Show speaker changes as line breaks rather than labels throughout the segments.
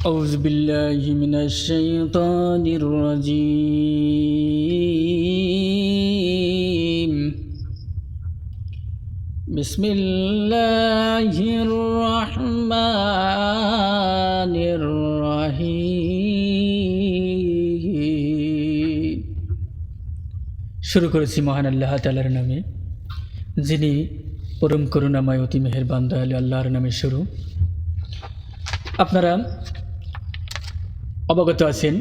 أعوذ بالله من الشيطان الرجيم بسم الله الرحمن الرحيم শুরু করেছি মহান আল্লাহ তালার নামে যিনি পরম করুণাময় অতি মেহেরবান দয়ালু আল্লাহর নামে শুরু আপনারা অবগত আছেন।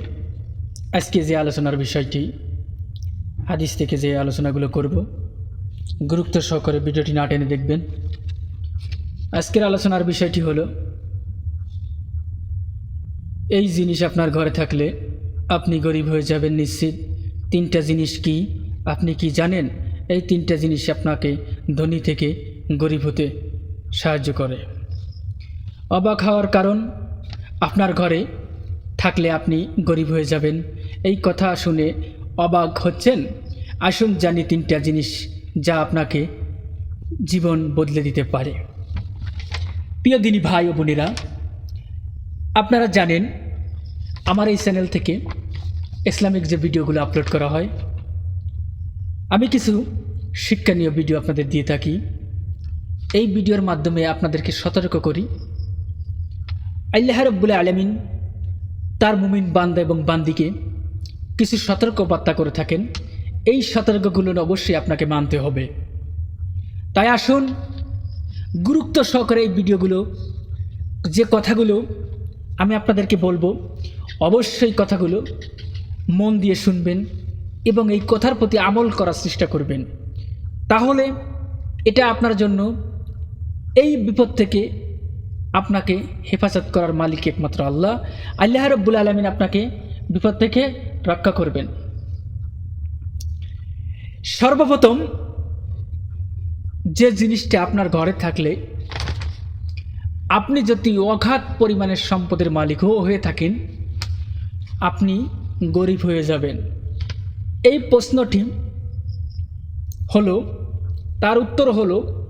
আজকে যে আলোচনার বিষয়টি, হাদিস থেকে যে আলোচনাগুলো করব, গুরুত্ব সহকারে ভিডিওটি না টেনে দেখবেন। আজকের আলোচনার বিষয়টি হলো, এই জিনিস আপনার ঘরে থাকলে আপনি গরিব হয়ে যাবেন নিশ্চিত। তিনটা জিনিস কি আপনি কি জানেন? এই তিনটা জিনিস আপনাকে ধনী থেকে গরিব হতে সাহায্য করে। অবাক হওয়ার কারণ, আপনার ঘরে থাকলে আপনি গরিব হয়ে যাবেন। এই কথা শুনে অবাক হচ্ছেন? আসুন জানি তিনটা জিনিস যা আপনাকে জীবন বদলে দিতে পারে। প্রিয় দিনী ভাই ও বোনেরা, আপনারা জানেন, আমার এই চ্যানেল থেকে ইসলামিক যে ভিডিওগুলো আপলোড করা হয়, আমি কিছু শিক্ষণীয় ভিডিও আপনাদের দিয়ে থাকি। এই ভিডিওর মাধ্যমে আপনাদেরকে সতর্ক করি। আল্লাহ রব্বুল আলমিন তার মুমিন বান্দা এবং বান্দিকে কিছু সতর্কবার্তা করে থাকেন। এই সতর্কগুলো অবশ্যই আপনাকে মানতে হবে। তাই আসুন, গুরুত্ব সহকারে এই ভিডিওগুলো, যে কথাগুলো আমি আপনাদেরকে বলব, অবশ্যই কথাগুলো মন দিয়ে শুনবেন এবং এই কথার প্রতি আমল করার চেষ্টা করবেন। তাহলে এটা আপনার জন্য এই বিপদ থেকে আপনাকে হেফাজত করার মালিক একমাত্র আল্লাহ। আল্লাহ রব্বুল আলমিন আপনাকে বিপদ থেকে রক্ষা করবেন। সর্বপ্রথম যে জিনিসটা আপনার ঘরে থাকলে, আপনি যদি অগাধ পরিমাণের সম্পদের মালিকও হয়ে থাকেন, আপনি গরিব হয়ে যাবেন। এই প্রশ্নটি হলো, তার উত্তর হলো,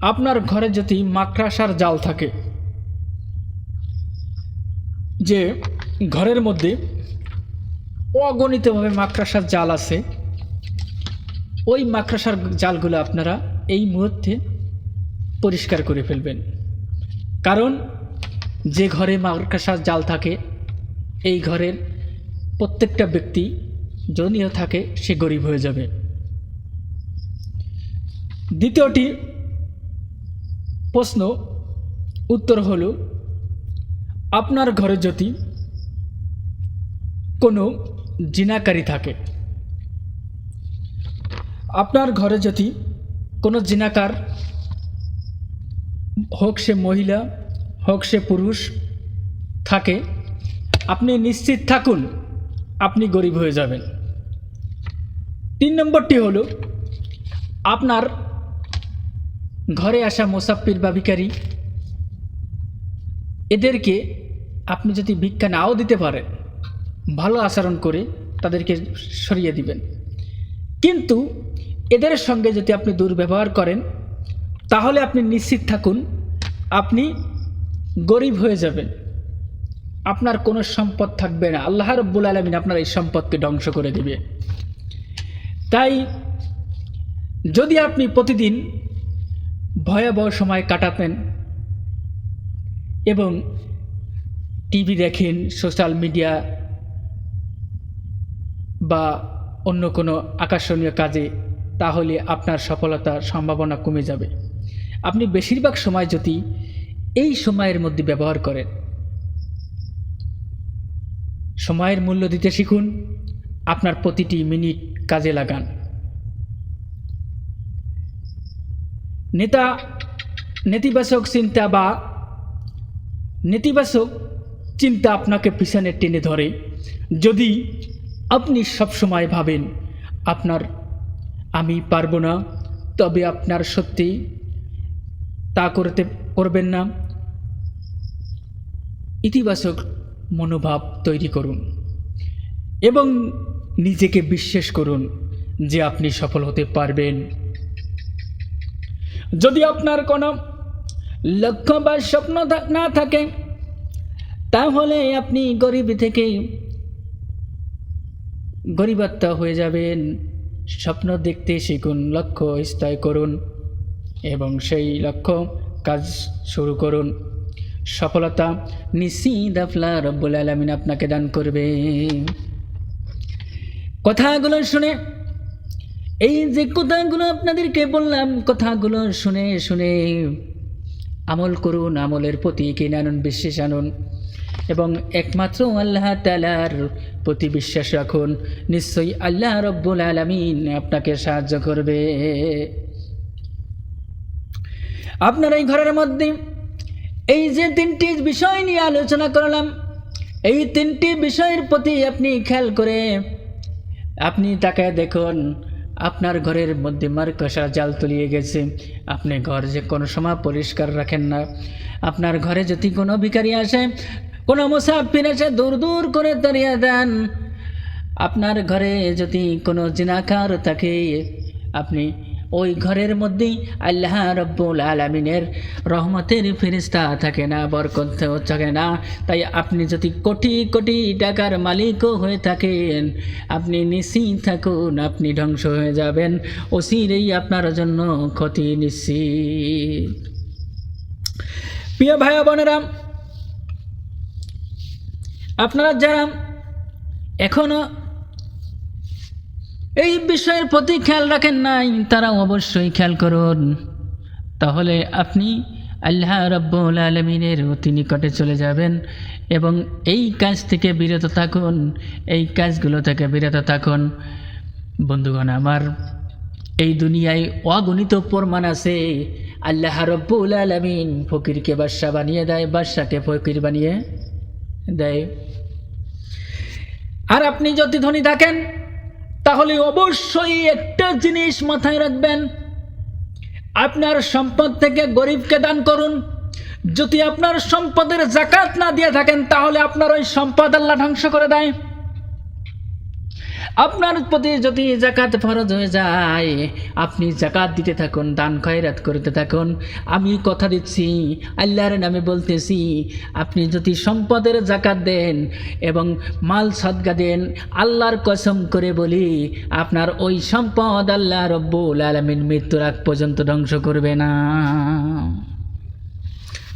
আপনার ঘরে যদি মাকড়াসার জাল থাকে যে ঘরের মধ্যে অগণিতভাবে মাকড়াসার জাল আছে, ওই মাকড়াসার জালগুলো আপনারা এই মুহূর্তে পরিষ্কার করে ফেলবেন। কারণ যে ঘরে মাকড়াসার জাল থাকে, এই ঘরের প্রত্যেকটা ব্যক্তি যদিও থাকে, সে গরিব হয়ে যাবে। দ্বিতীয়টি প্রশ্ন, উত্তর হলো আপনার ঘরে যদি কোনো জিনাকারী থাকে, আপনার ঘরে যদি কোনো জিনাকার হোক সে মহিলা, হোক সে পুরুষ থাকে, আপনি নিশ্চিত থাকুন আপনি গরিব হয়ে যাবেন। তিন নম্বরটি হলো, আপনার ঘরে আসা মোসাফির বা ভিকারি এদেরকে আপনি যদি ভিক্ষা নাও দিতে পারেন, ভালো আচরণ করে তাদেরকে সরিয়ে দিবেন। কিন্তু এদের সঙ্গে যদি আপনি দুর্ব্যবহার করেন, তাহলে আপনি নিশ্চিত থাকুন, আপনি গরিব হয়ে যাবেন। আপনার কোনো সম্পদ থাকবে না। আল্লাহ রব্বুল আলমিন আপনার এই সম্পদকে ধ্বংস করে দেবে। তাই যদি আপনি প্রতিদিন ভয়াবহ সময় কাটাতেন এবং টিভি দেখেন, সোশ্যাল মিডিয়া বা অন্য কোনো আকর্ষণীয় কাজে, তাহলে আপনার সফলতার সম্ভাবনা কমে যাবে। আপনি বেশিরভাগ সময় যদি এই সময়ের মধ্যে ব্যবহার করেন, সময়ের মূল্য দিতে শিখুন, আপনার প্রতিটি মিনিট কাজে লাগান। নেতা, নেতিবাচক চিন্তা বা নেতিবাচক চিন্তা আপনাকে পিছনে টেনে ধরে। যদি আপনি সবসময় ভাবেন, আপনার আমি পারব না, তবে আপনার সত্যি তা করতে করবেন না। ইতিবাচক মনোভাব তৈরি করুন এবং নিজেকে বিশ্বাস করুন যে আপনি সফল হতে পারবেন। যদি আপনার কোনো লক্ষ্য বা স্বপ্ন না থাকে তাহলে আপনি গরিব থেকে গরিবাত্মা হয়ে যাবেন। স্বপ্ন দেখতে শিখুন, লক্ষ্য স্থয় করুন এবং সেই লক্ষ্য কাজ শুরু করুন। সফলতা নিশ্চিত আফলা রব্বুল আলমিন আপনাকে দান করবে। কথাগুলো শুনে, এই যে কথাগুলো আপনাদেরকে বললাম, কথাগুলো শুনে শুনে আমল করুন, আমলের প্রতি কিনে আনুন, বিশ্বাস আনুন। এবং একমাত্র আল্লাহ তালার প্রতি বিশ্বাস রাখুন, নিশ্চয়ই আল্লাহ রব্বুল আলমিন আপনাকে সাহায্য করবে। আপনার এই ঘরের মধ্যে এই যে তিনটি বিষয় নিয়ে আলোচনা করলাম, এই তিনটি বিষয়ের প্রতি আপনি খেয়াল করে আপনি তাকে দেখুন, আপনার ঘরের মধ্যে মার মার্কসা জাল তলিয়ে গেছে। আপনি ঘর যে কোনো সময় পরিষ্কার রাখেন না। আপনার ঘরে যদি কোনো ভিখারি আসে কোনো মুসাফির আসে দূর দূর করে তাড়িয়ে দেন। আপনার ঘরে যদি কোনো জিনাকার থাকে, আপনি ওই ঘরের মধ্যেই আল্লাহ রব্বুল আলমিনের রহমতের ফেরিস্তা থাকে না, বরকত থাকে না। তাই আপনি যদি কোটি কোটি টাকার মালিকও হয়ে থাকেন, আপনি নিশ্চিত থাকুন, আপনি ধ্বংস হয়ে যাবেন। অসিরেই আপনার জন্য ক্ষতি নিশ্চিত। প্রিয় ভাই বোনেরা আপনারা যারা এখনও এই বিষয়ের প্রতি খেয়াল রাখেন নাই তারা অবশ্যই খেয়াল করুন। তাহলে আপনি আল্লাহ রব্বুল আলমিনের অতি নিকটে চলে যাবেন এবং এই কাজ থেকে বিরত থাকুন, এই কাজগুলো থেকে বিরত থাকুন। বন্ধুগণ, আমার এই দুনিয়ায় অগণিত প্রমাণ আছে। আল্লাহ রব্বুল আলমিন ফকিরকে বাদশা বানিয়ে দেয়, বাদশাকে ফকির বানিয়ে। দেয়। আর আপনি যদি ধনী থাকেন, তাহলে অবশ্যই একটা জিনিস মাথায় রাখবেন। আপনার সম্পদ থেকে গরিবকে দান করুন। যদি আপনার সম্পদের জাকাত না দিয়ে থাকেন, তাহলে আপনার ওই সম্পদ আল্লাহ ধ্বংস করে দেয়। আপনার প্রতি যদি জাকাত ফরজ হয়ে যায়, আপনি জাকাত দিতে থাকুন, দান খয়রাত করতে থাকুন। আমি কথা দিচ্ছি, আল্লাহর নামে বলতেছি, আপনি যদি সম্পদের জাকাত দেন এবং মাল সদগা দেন, আল্লাহর কসম করে বলি, আপনার ওই সম্পদ আল্লাহ রব্বুল আলমিন মৃত্যুর আগ পর্যন্ত ধ্বংস করবে না।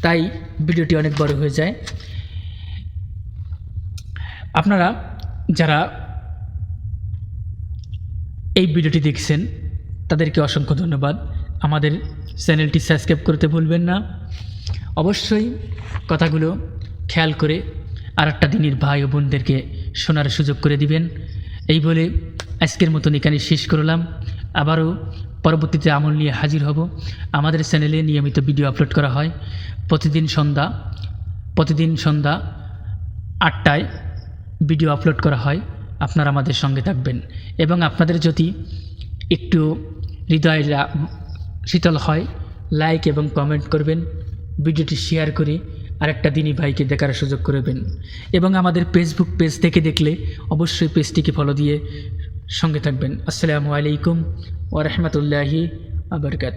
তাই ভিডিওটি অনেক বড় হয়ে যায়। আপনারা যারা এই ভিডিওটি দেখছেন, তাদেরকে অসংখ্য ধন্যবাদ। আমাদের চ্যানেলটি সাবস্ক্রাইব করতে ভুলবেন না। অবশ্যই কথাগুলো খেয়াল করে আর একটা দিনের ভাই ও বোনদেরকে শোনার সুযোগ করে দিবেন। এই বলে আজকের মতন এখানে শেষ করলাম। আবারও পরবর্তীতে আমল নিয়ে হাজির হব। আমাদের চ্যানেলে নিয়মিত ভিডিও আপলোড করা হয়। প্রতিদিন সন্ধ্যা প্রতিদিন সন্ধ্যা আটটায় ভিডিও আপলোড করা হয়। আপনারা আমাদের সঙ্গে থাকবেন। এবং আপনাদের যদি একটু হৃদয় শীতল হয় লাইক এবং কমেন্ট করবেন, ভিডিওটি শেয়ার করে আরেকটা দিনই ভাইকে দেখার সুযোগ করবেন এবং আমাদের ফেসবুক পেজ থেকে দেখলে অবশ্যই পেজটিকে ফলো দিয়ে সঙ্গে থাকবেন। আসসালামু আলাইকুম ওরহমতুল্লাহি আবরকাত